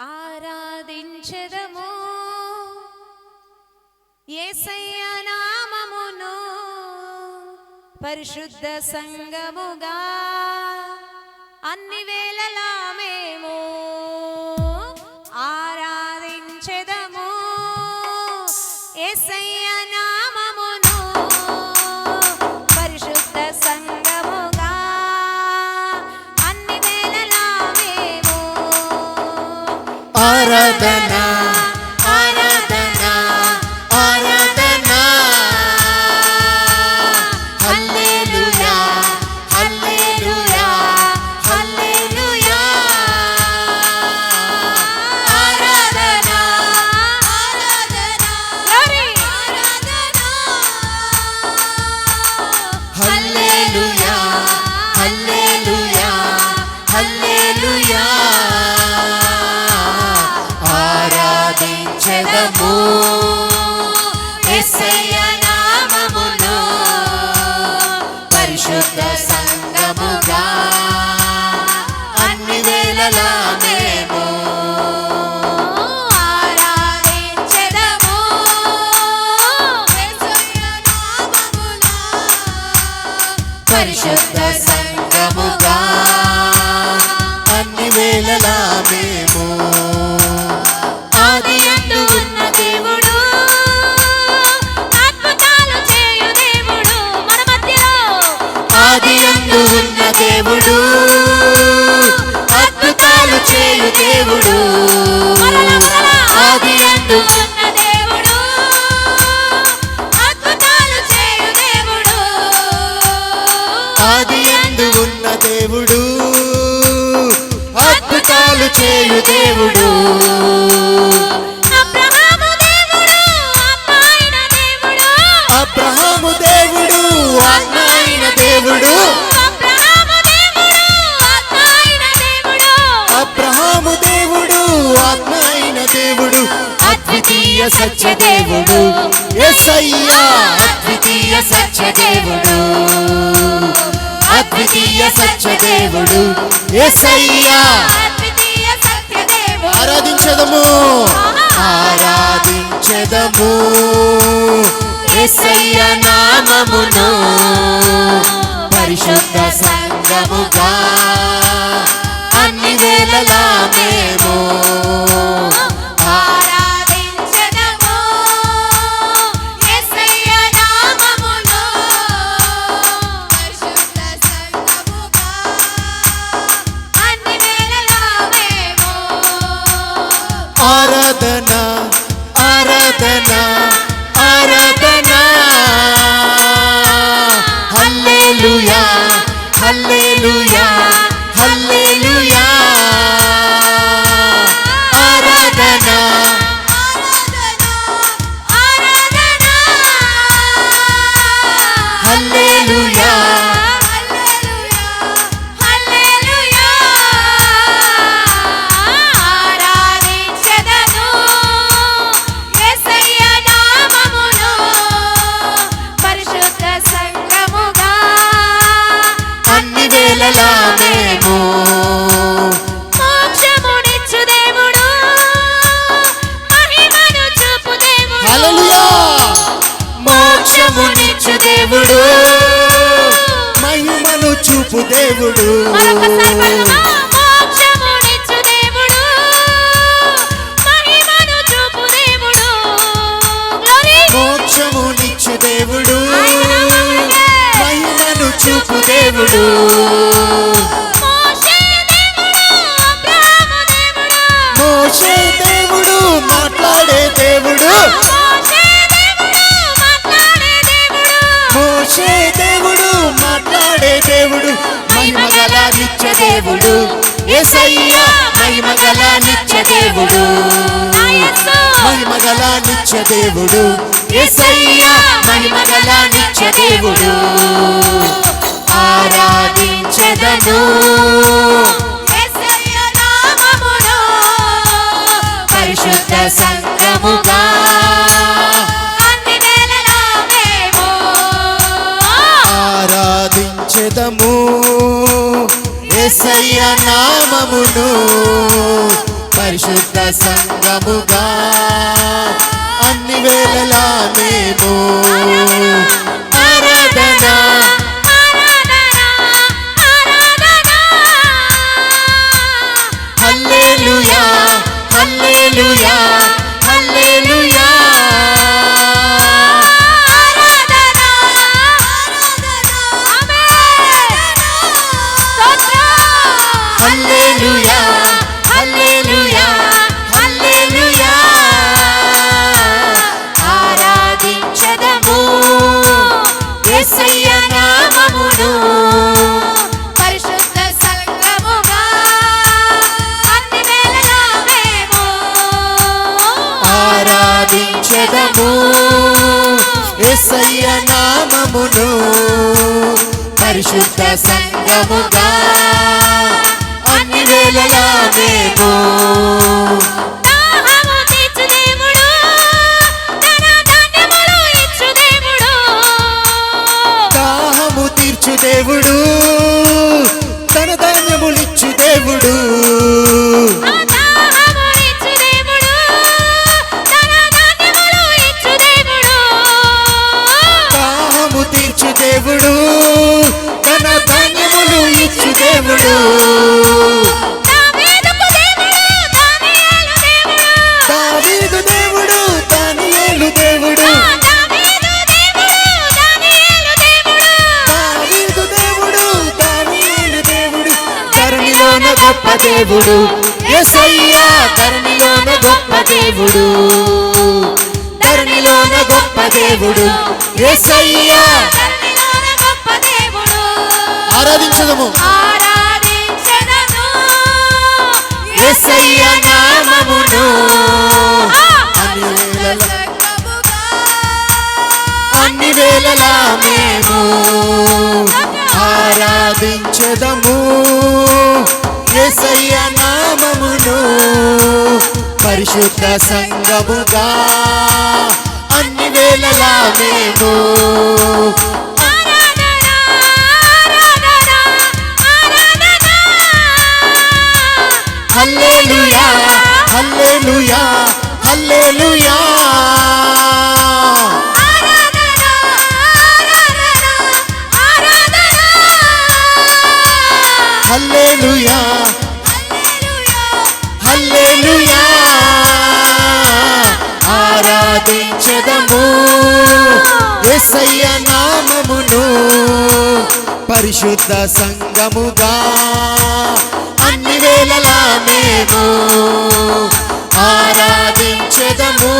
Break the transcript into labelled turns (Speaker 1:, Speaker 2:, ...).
Speaker 1: ఆరాధించదము. ఏసయ్య నామమును పరిశుద్ధ సంగముగా అన్ని వేళలా మేము ఆరాధించదము. ఏసయ్య
Speaker 2: ఆరాధన ఆరాధించెదము యేసయ్య నామమును పరిశుద్ధ సంగముగా అన్ని వేళలా మేము పరిశుద్ధ సంగముగా అన్ని వేళలా మేము
Speaker 1: అబ్రహాము దేవుడు.
Speaker 2: అబ్రహాము దేవుడు ఆజ్ఞాయిన దేవుడు.
Speaker 1: అబ్రహాము దేవుడు అమ్మాయిన దేవుడు.
Speaker 2: అబ్రహాము దేవుడు ఆజ్ఞాయిన దేవుడు. అద్వితీయ సత్య దేవుడు. ఎస్ఐయా అద్వితీయ సత్య దేవుడు. అద్వితీయ సత్య దేవుడు. ఎస్ఐయా ఆరాధించదము. ఆరాధించదము. ఎసయ్య నామమును పరిశుద్ధ సంగముగా అన్ని వేళలా మేము
Speaker 1: వేళలా మేము. మోక్షమునిచ్చు దేవుడు. మహిమను చూపు దేవుడు.
Speaker 2: దేవుడు. దేవుడు మాట్లాడే దేవుడు.
Speaker 1: మోషే దేవుడు మాట్లాడే దేవుడు.
Speaker 2: మహిమగల నిత్య దేవుడు. ఏసయ్యా మహిమగల నిత్య దేవుడు. మహిమగల నిత్య దేవుడు. ఏసయ్యా మహిమగల నిత్య దేవుడు. ఆరాధించదము ఎసయ్య నామమును పరిశుద్ధ సంగముగా అన్ని వేళలా మేము ఆరాధనా యేసయ్య నామమును.
Speaker 1: పరిశుద్ధ
Speaker 2: సంగముగా గొప్ప దేవుడు. యేసయ్యా ధరణిలోన గొప్ప దేవుడు. ధరణిలోన గొప్ప దేవుడు.
Speaker 1: దేవుడు.
Speaker 2: ఆరాధించదము. యేసయ్య నామమును.
Speaker 1: అన్ని
Speaker 2: వేళలా. మేము ఆరాధించదము. యేసయ్య నామమును పరిశుద్ధ సంగముగా అన్ని వేళలా మేము
Speaker 1: ఆరాధన ఆరాధన ఆరాధన
Speaker 2: ఆరాధించదము యేసయ్య నామమును పరిశుద్ధ సంగముగా అన్ని వేళలా మేము ఆరాధించదము.